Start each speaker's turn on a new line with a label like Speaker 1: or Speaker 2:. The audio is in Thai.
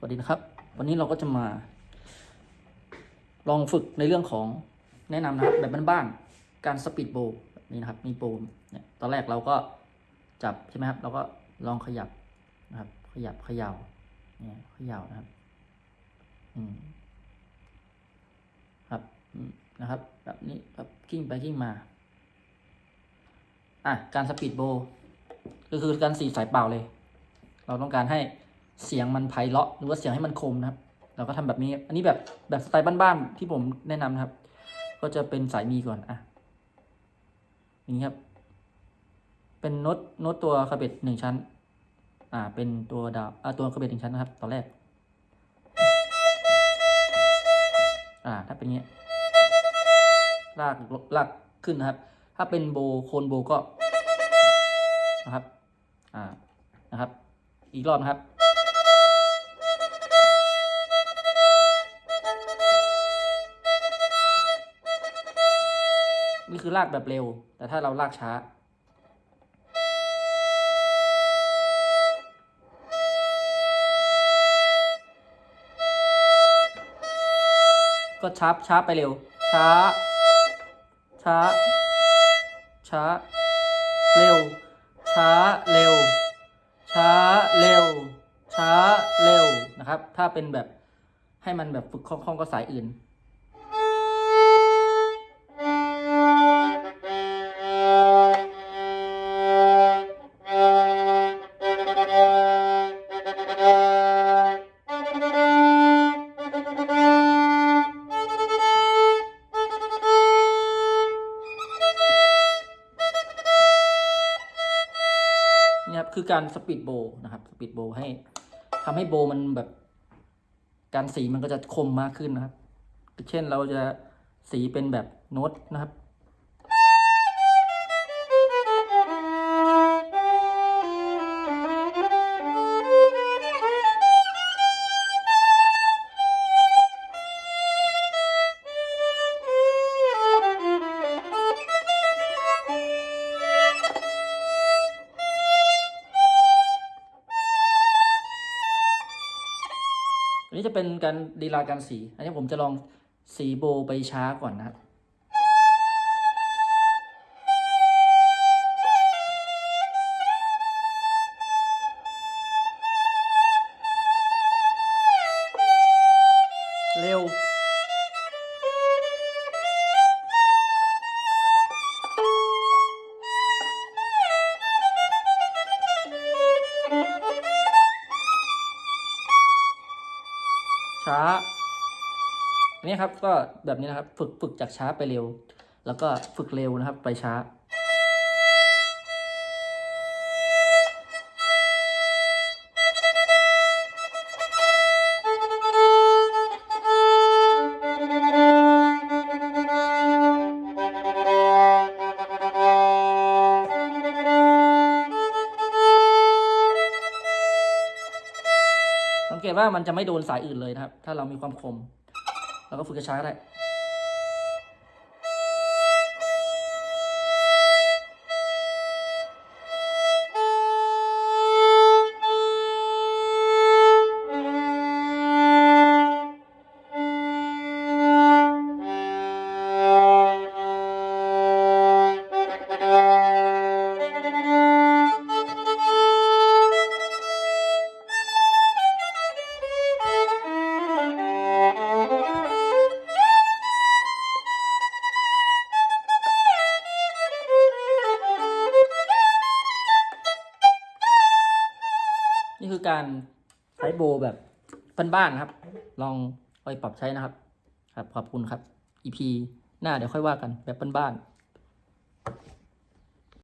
Speaker 1: สวัสดีนะครับ วันนี้เราก็จะมา ลองฝึกในเรื่องของแนะนำนะครับแบบบ้านๆการสปีดโบว์แบบนี้นะครับ มีโบว์เนี่ยตอนแรกเราก็จับใช่ไหมครับเราก็ลองขยับนะครับ ขยับเขย่าเนี่ยเขย่านะครับอืมครับนะครับ แบบนี้ครับกิ้งไปกิ้งมาอะการสปีดโบว์ก็คือการสีสายเป่าเลย เราต้องการให้ เสียงมันไพเราะหรือว่าเสียงให้มันคมนะครับ เราก็ทำแบบนี้ อันนี้แบบแบบสไตล์บ้านๆที่ผมแนะนำนะครับ ก็จะเป็นสายมีก่อนอะอย่างนี้ครับ เป็นโน้ตโน้ตตัวคาเบตหนึ่งชั้น อ่า เป็นตัวดาวอ่าตัวคาเบตหนึ่งชั้นนะครับ ตอนแรก อ่า ถ้าเป็นอย่างนี้ลากลากขึ้นนะครับ ถ้าเป็นโบโคนโบก็นะครับ อ่า นะครับ อีกรอบนะครับ นี่คือลากแบบเร็ว แต่ถ้าเราลากช้า ก็ช้าช้าไปเร็ว ช้า ช้า ช้า เร็ว ช้าเร็ว ช้าเร็ว ช้าเร็วนะครับ ถ้าเป็นแบบให้มันแบบฝึกคล่องๆก็สายอื่น นี่ครับคือการสปีดโบว์นะครับสปีดโบว์ให้ทำให้โบว์มันแบบการสีมันก็จะคมมากขึ้นนะครับ เช่นเราจะสีเป็นแบบโน้ตนะครับ อันนี้จะเป็นการดีลาการสี อันนี้ผมจะลองสีโบไปช้าก่อนนะเร็ว ช้าอันนี้ครับก็แบบนี้นะครับ ฝึกฝึกจากช้าไปเร็ว แล้วก็ฝึกเร็วนะครับ ไปช้า สังเกตว่ามันจะไม่โดนสายอื่นเลยนะครับ ถ้าเรามีความคม เราก็ฝึกกระช้าก็ได้ นี่คือการใช้โบแบบบ้านๆครับ ลองอาไปปรับใช้นะครับ ครับ ขอบคุณครับ EP หน้าเดี๋ยวค่อยว่ากันแบบบ้านๆ